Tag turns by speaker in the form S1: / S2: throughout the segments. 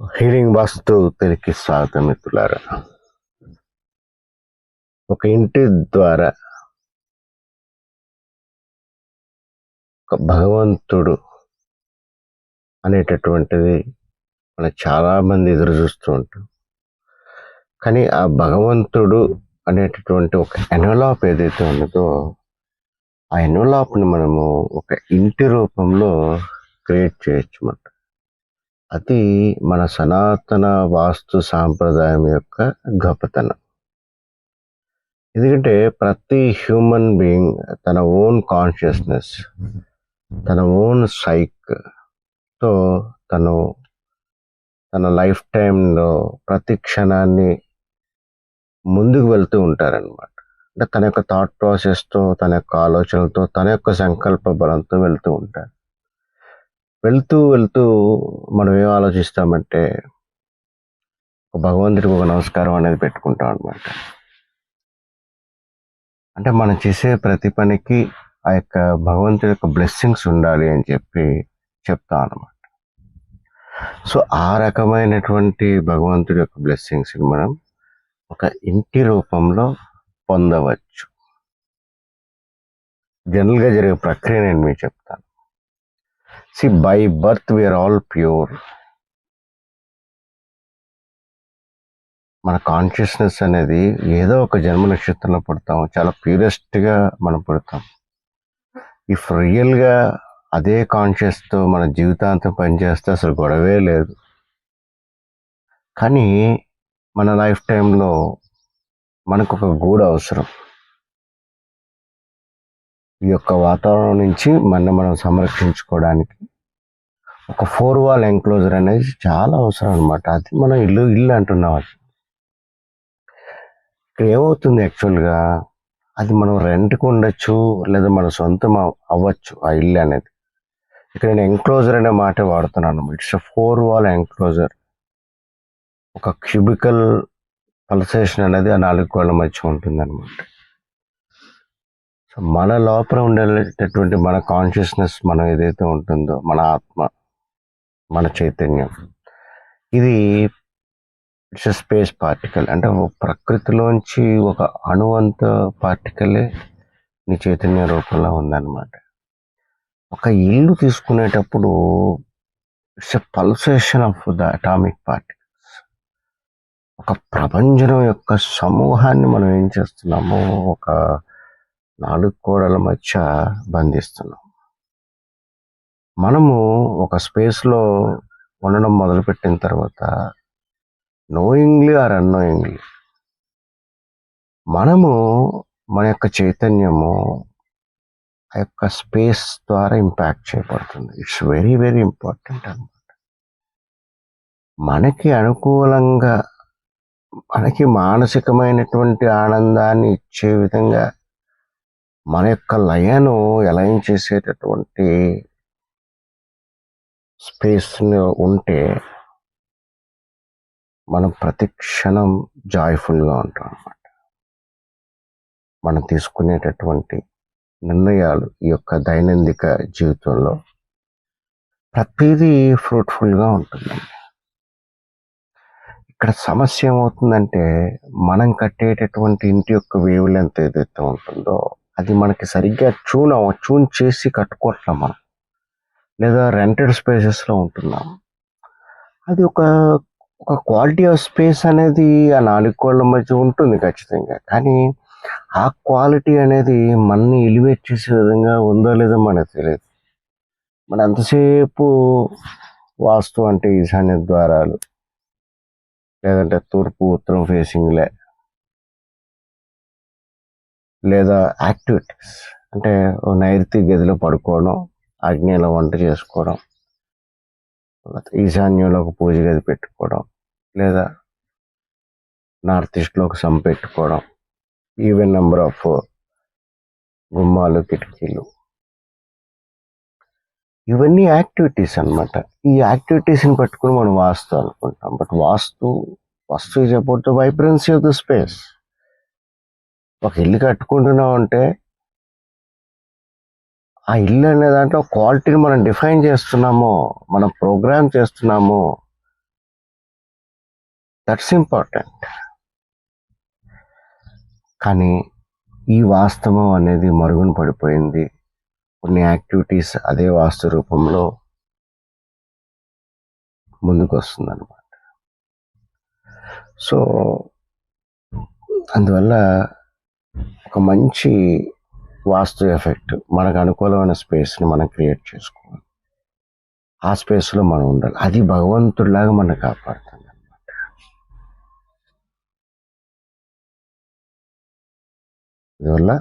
S1: Healing వాస్తు తెలికి స్వాగతం మిత్రులారా ఒక ఇంటి ద్వారా ఒక భగవంతుడు అనేటటువంటిది మనం చాలా మంది ఎదురు చూస్తూ ఉంటాం. కానీ ఆ భగవంతుడు అనేటటువంటి ఒక ఎనోలాప్ ఏదైతే ఉన్నదో ఆ ఎన్వలాప్ని మనము ఒక ఇంటి రూపంలో క్రియేట్ చేయొచ్చు అన్నమాట. అది మన సనాతన వాస్తు సాంప్రదాయం యొక్క గొప్పతనం. ఎందుకంటే ప్రతి హ్యూమన్ బీయింగ్ తన ఓన్ కాన్షియస్నెస్ తన ఓన్ సైక్తో తను తన లైఫ్ టైంలో ప్రతి క్షణాన్ని ముందుకు వెళ్తూ ఉంటారనమాట అంటే తన యొక్క థాట్ ప్రాసెస్తో తన యొక్క ఆలోచనలతో తన యొక్క సంకల్ప బలంతో వెళ్తూ ఉంటారు. వెళ్తూ వెళ్తూ మనం ఏం ఆలోచిస్తామంటే ఒక భగవంతుడికి ఒక నమస్కారం అనేది పెట్టుకుంటాం అనమాట అంటే మనం చేసే ప్రతి పనికి ఆ యొక్క భగవంతుడి యొక్క బ్లెస్సింగ్స్ ఉండాలి అని చెప్పి చెప్తాం అనమాట సో ఆ రకమైనటువంటి భగవంతుడి యొక్క బ్లెస్సింగ్స్ని మనం ఒక ఇంటి రూపంలో పొందవచ్చు. జనరల్గా జరిగే ప్రక్రియ నేను మీకు చెప్తాను. See by birth we are all pure మన కాన్షియస్నెస్ అనేది ఏదో ఒక జన్మ నక్షత్రంలో పుడతాం. చాలా ప్యూరెస్ట్గా మనం పుడతాం. ఇఫ్ రియల్గా అదే కాన్షియస్తో మన జీవితాంతం పనిచేస్తే అసలు గొడవే లేదు. కానీ మన లైఫ్ టైంలో మనకు ఒక గూడు అవసరం. ఈ యొక్క వాతావరణం నుంచి మన మనం సంరక్షించుకోవడానికి ఒక ఫోర్ వాల్ ఎంక్లోజర్ అనేది చాలా అవసరం అనమాట అది మనం ఇల్లు ఇల్లు అంటున్నాం అది. ఇక్కడ ఏమవుతుంది యాక్చువల్గా? అది మనం రెంట్కి ఉండొచ్చు లేదా మన సొంతం అవ్వచ్చు ఆ ఇల్లు అనేది. ఇక్కడ నేను ఎంక్లోజర్ అనే మాట వాడుతున్నాను ఇట్స్ ఫోర్ వాల్ ఎంక్లోజర్ ఒక క్యూబికల్ పల్సేషన్ అనేది ఆ నాలుగు కోళ్ళ మధ్య ఉంటుంది అనమాట సో మన లోపల ఉండేటటువంటి మన కాన్షియస్నెస్ మనం ఏదైతే ఉంటుందో మన ఆత్మ మన చైతన్యం ఇది ఇట్స్ ఎ స్పేస్ పార్టికల్ అంటే ప్రకృతిలోంచి ఒక అణువంత పార్టికలే నీ చైతన్య రూపంలో ఉందన్నమాట. ఒక ఇల్లు తీసుకునేటప్పుడు it's a pulsation of the atomic particles ఒక ప్రపంచం యొక్క సమూహాన్ని మనం ఏం చేస్తున్నాము ఒక నాలుగు కోడల మధ్య బంధిస్తున్నాం. మనము ఒక స్పేస్లో ఉండడం మొదలుపెట్టిన తర్వాత నోయింగ్లీ ఆర్ అన్నోయింగ్లీ మనము మన యొక్క చైతన్యము ఆ యొక్క స్పేస్ ద్వారా ఇంపాక్ట్ చేయబడుతుంది. ఇట్స్ వెరీ వెరీ ఇంపార్టెంట్ అనమాట మనకి అనుకూలంగా మనకి మానసికమైనటువంటి ఆనందాన్ని ఇచ్చే విధంగా మన యొక్క లయను ఎలైన్ చేసేటటువంటి స్పేస్ ఉంటే మనం ప్రతి క్షణం జాయ్ఫుల్గా ఉంటాం అన్నమాట. మనం తీసుకునేటటువంటి నిర్ణయాలు ఈ యొక్క దైనందిక జీవితంలో ప్రతిదీ ఫ్రూట్ఫుల్గా ఉంటుందండి. ఇక్కడ సమస్య ఏమవుతుందంటే మనం కట్టేటటువంటి ఇంటి యొక్క వేవ్ లెంత్ ఏదైతే ఉంటుందో అది మనకి సరిగ్గా ట్యూన్ అవ ట్యూన్ చేసి కట్టుకోవట్లేం మనం. లేదా రెంటెడ్ స్పేసెస్లో ఉంటున్నాం. అది ఒక ఒక క్వాలిటీ ఆఫ్ స్పేస్ అనేది ఆ నాలుగు కోళ్ళ మధ్య ఉంటుంది ఖచ్చితంగా. కానీ ఆ క్వాలిటీ అనేది మనని ఎలివేట్ చేసే విధంగా ఉందో లేదో మనకు తెలియదు. మన అంతసేపు వాస్తు అంటే ఈశాన్య ద్వారాలు లేదంటే తూర్పు ఉత్తరం ఫేసింగ్లే లేదా యాక్టివిటీస్ అంటే నైరుతి గదిలో పడుకోవడం ఆగ్నేయంలో వంట చేసుకోవడం ఈశాన్యంలో ఒక పూజ గది పెట్టుకోవడం లేదా నార్త్ ఈస్ట్లో ఒక సమ్ పెట్టుకోవడం ఈవెన్ నెంబర్ ఆఫ్ గుమ్మాలు కిటికీలు. ఇవన్నీ యాక్టివిటీస్ అన్నమాట. ఈ యాక్టివిటీస్ని పట్టుకుని మనం వాస్తు అనుకుంటాం. But vastu vastu is about the vibrancy of the space. ఒక ఇల్లు కట్టుకుంటున్నాం అంటే ఆ ఇల్లు అనే దాంట్లో క్వాలిటీని మనం డిఫైన్ చేస్తున్నాము మనం ప్రోగ్రామ్ చేస్తున్నాము. దట్స్ ఇంపార్టెంట్ కానీ ఈ వాస్తవం అనేది మరుగున పడిపోయింది. కొన్ని యాక్టివిటీస్ అదే వాస్తు రూపంలో ముందుకు వస్తుంది సో అందువల్ల ఒక మంచి వాస్తు ఎఫెక్ట్ మనకు అనుకూలమైన స్పేస్ని మనం క్రియేట్ చేసుకోవాలి. ఆ స్పేస్లో మనం ఉండాలి. అది భగవంతుడిలాగా మనం కాపాడుతుంది అనమాట అందువల్ల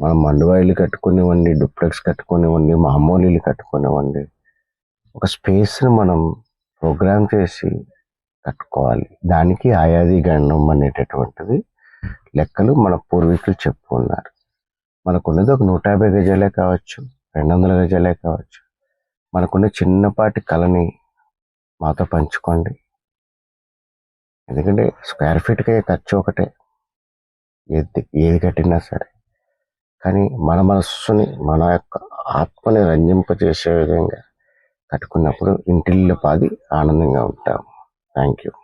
S1: మనం మండువాయిలు కట్టుకునివ్వండి డూప్లెక్స్ కట్టుకునివ్వండి మామూలు ఇల్లు కట్టుకునివ్వండి ఒక స్పేస్ని మనం ప్రోగ్రామ్ చేసి కట్టుకోవాలి. దానికి ఆయాది గండం అనేటటువంటిది లెక్కలు మన పూర్వీకులు చెప్పుకున్నారు. మనకున్నది ఒక నూట యాభై గజాలే కావచ్చు రెండు వందల గజాలే కావచ్చు. మనకున్న చిన్నపాటి కళని మాతో పంచుకోండి. ఎందుకంటే స్క్వేర్ ఫీట్కి ఖర్చు ఒకటే. ఏది ఏది కట్టినా సరే. కానీ మన మనస్సుని మన యొక్క ఆత్మని రంజింపజేసే విధంగా కట్టుకున్నప్పుడు ఇంటిల్లి పాది ఆనందంగా ఉంటాము. Thank you.